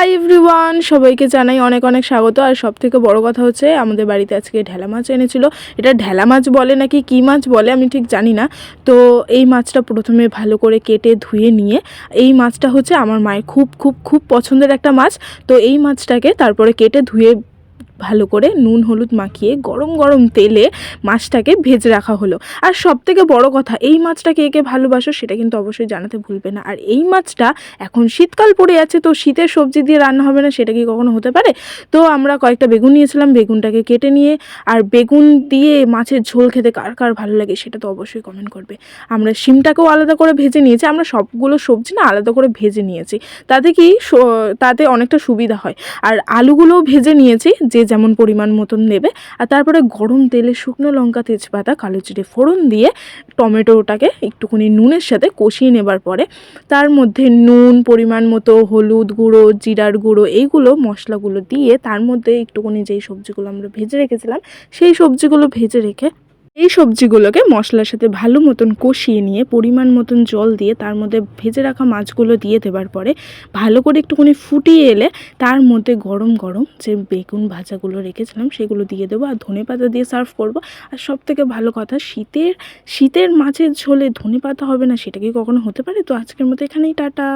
Hi everyone সবাইকে জানাই অনেক অনেক স্বাগত। আর সব থেকে বড় কথা হচ্ছে, আমাদের বাড়িতে আজকে ঢেলা মাছ এনেছিল। এটা ঢেলা মাছ বলে নাকি কি মাছ বলে আমি ঠিক জানি না। তো এই মাছটা প্রথমে ভালো করে কেটে ধুয়ে নিয়ে, এই মাছটা হচ্ছে আমার মায়ের খুব খুব খুব পছন্দের একটা মাছ। তো এই মাছটাকে তারপরে কেটে ধুয়ে ভালো করে নুন, হলুদ মাখিয়ে গরম গরম তেলে মাছটাকে ভেজে রাখা হলো। আর সব থেকে বড় কথা, এই মাছটা কে কে ভালোবাসো সেটা কিন্তু অবশ্যই জানাতে ভুলবে না। আর এই মাছটা এখন শীতকাল পড়ে আছে, তো শীতের সবজি দিয়ে রান্না হবে না, সেটা কি কখনো হতে পারে? তো আমরা কয়েকটা বেগুন নিয়েছিলাম, বেগুনটাকে কেটে নিয়ে, আর বেগুন দিয়ে মাছের ঝোল খেতে কার কার ভালো লাগে সেটা তো অবশ্যই কমেন্ট করবে। আমরা শিমটাকেও আলাদা করে ভেজে নিয়েছি, আমরা সবগুলো সবজি না আলাদা করে ভেজে নিয়েছি। তাতে কি তাতে অনেকটা সুবিধা হয়। আর আলুগুলোও ভেজে নিয়েছি, যে যেমন পরিমাণ মতন দেবে আর তারপরে গরম তেলে শুকনো লঙ্কা, তেজপাতা, কালো জিরে ফোড়ন দিয়ে টমেটোটাকে একটুখানি নুনের সাথে কষিয়ে নেবার পরে তার মধ্যে নুন, পরিমাণ মতো হলুদ গুঁড়ো, জিরার গুঁড়ো এইগুলো মশলাগুলো দিয়ে তার মধ্যে একটুখানি যেই সবজিগুলো আমরা ভেজে রেখেছিলাম, সেই সবজিগুলো ভেজে রেখে এই সবজিগুলোকে মশলার সাথে ভালো মতন কষিয়ে নিয়ে, পরিমাণ মতন জল দিয়ে তার মধ্যে ভেজে রাখা মাছগুলো দিয়ে দেবার পরে ভালো করে একটুখানি ফুটিয়ে এলে তার মধ্যে গরম গরম যে বেগুন ভাজাগুলো রেখেছিলাম সেগুলো দিয়ে দেবো আর ধনে পাতা দিয়ে সার্ভ করব। আর সব থেকে ভালো কথা, শীতের শীতের মাছের ঝোলে ধনে পাতা হবে না সেটা কি কখনো হতে পারে? তো আজকের মতো এখানেই, টাটা।